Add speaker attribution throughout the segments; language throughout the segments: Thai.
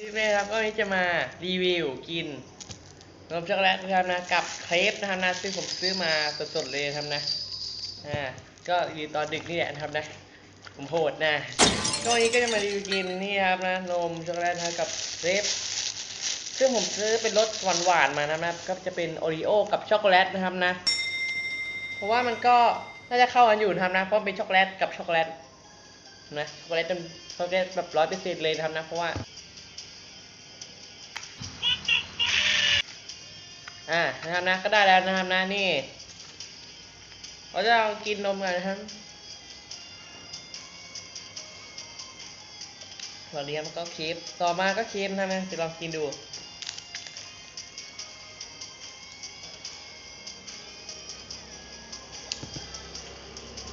Speaker 1: พี่เมย์ครับก็วันนี้จะมารีวิวกินนมช็อกโกแลตนะครับนะกับเครปนะครับนะซึ่งผมซื้อมาสดๆเลยครับนะอ่าก็รีวิวตอนดึกนี่แหละนะครับนะผมโหดนะก็วันนี้ก็จะมารีวิวกินนี่ครับนะนมช็อกโกแลตนะกับเครปซึ่งผมซื้อเป็นรสหวานๆมานะครับนะก็จะเป็นโอรีโอกับช็อกโกแลตนะครับนะเพราะว่ามันก็น่าจะเข้ากันอยู่นะครับนะเพราะเป็นช็อกโกแลตกับช็อกโกแลตนะช็อกโกแลตเป็นช็อกโกแลตแบบร้อยเปอร์เซ็นต์เลยนะครับนะเพราะว่า อ่านะครับนะก็ได้แล้วนะครับนะนี่เราจะลองกินนมกันนะครับสวัสดีครับก็คลิปต่อมาก็คลิปนะครับนะจะลองกินดู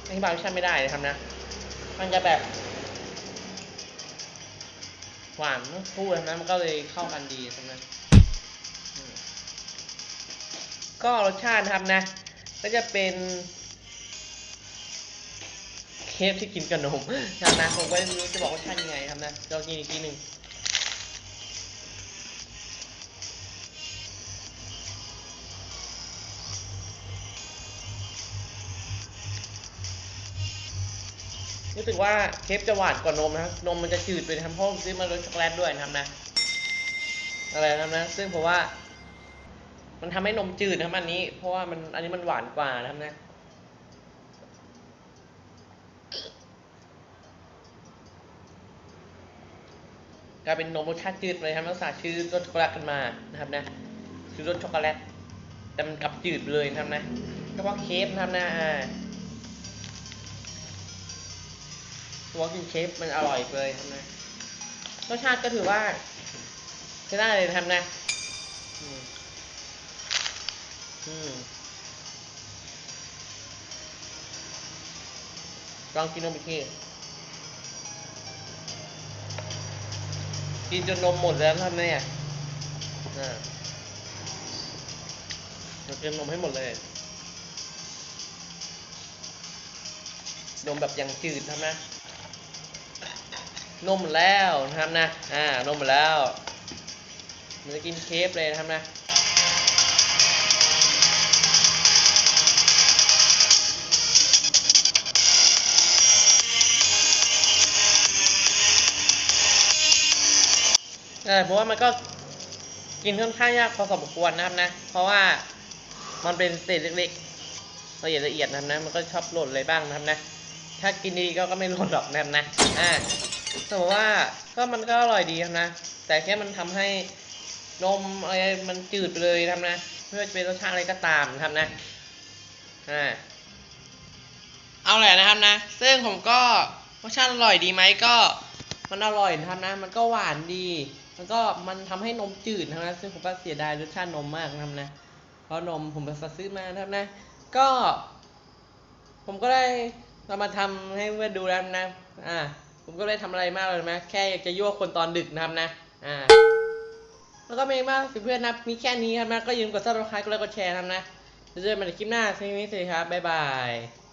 Speaker 1: อธิบายรสชาติไม่ได้นะครับนะ มันจะแบบหวานทั้งคู่นะมันก็เลยเข้ากันดีใช่ไหม ก็รสชาตินะครับนะ ก็จะเป็นเคฟที่กินกับนมนะครับนะผมก็ไม่รู้จะบอกรสชาติยังไงครับนะลองกินอีกทีหนึ่งรู้สึกว่าเคฟจะหวานกว่านมนะครับ นมมันจะจืดไปนะครับเพราะผมซื้อมารสช็อกโกแลตด้วยนะครับนะ อะไรนะครับนะ ซึ่งผมว่า มันทำให้นมจืดนะครับอันนี้ เพราะว่ามันอันนี้มันหวานกว่านะครับนะกลายเป็นนมรสชาติจืดเลยครับรักษาชื่อรสช็อกโกแลตกันมานะครับนะชื่อรสช็อกโกแลตแต่มันกลับจืดเลยนะครับนะก็เพราะเคฟนะครับนะอ่าตัวกินเคฟมันอร่อยเลยครับนะรสชาติก็ถือว่าใช้ได้เลยนะครับนะ ลองกินนมอีกทีกินจนนมหมดแล้วท่านเนี่ยอ่าเรากินนมให้หมดเลย นมแบบยังจืดทำนะ นมหมแล้วนะครับนะ อ่า นมแล้ว มันจะกินเคฟเลยนะครับนะ ใช่เพราะว่ามันก็กินค่อนข้างยากพอสมควรนะครับนะ เพราะว่ามันเป็นเศษเล็กๆละเอียดละเอียดนะครับนะ มันก็ชอบหล่นอะไรบ้างนะครับนะ ถ้ากินดีก็ก็ไม่หล่นหรอกนะครับนะ อ่าแต่ว่าก็มันก็อร่อยดีครับนะ แต่แค่มันทำให้นมอะไรมันจืดไปเลยนะครับนะไม่ว่าจะเป็นรสชาติอะไรก็ตามนะครับนะ อ่า เอาแหละนะครับนะ ซึ่งผมก็รสชาติอร่อยดีไหมก็ มันอร่อยนะครับนะ มันก็หวานดี มันก็มันทำให้นมจืดนะครับซึ่งผมก็เสียดายรสชาตินมมากนะครับนะ เพราะนมผมไปซื้อมานะครับนะ ก็ ผมก็ได้เรามาทำให้เพื่อนดูแล้วนะ อ่า ผมก็ได้ทำอะไรมากเลยนะ แค่อยากจะยั่วคนตอนดึกนะครับนะ อ่า แล้วก็ไม่มากสิเพื่อนนะ มีแค่นี้ครับนะ ก็ยืมกดซับสไครต์กดไลค์กดแชร์นะครับนะ เจอกันใหม่ในคลิปหน้าสวัสดีครับ บ๊ายบาย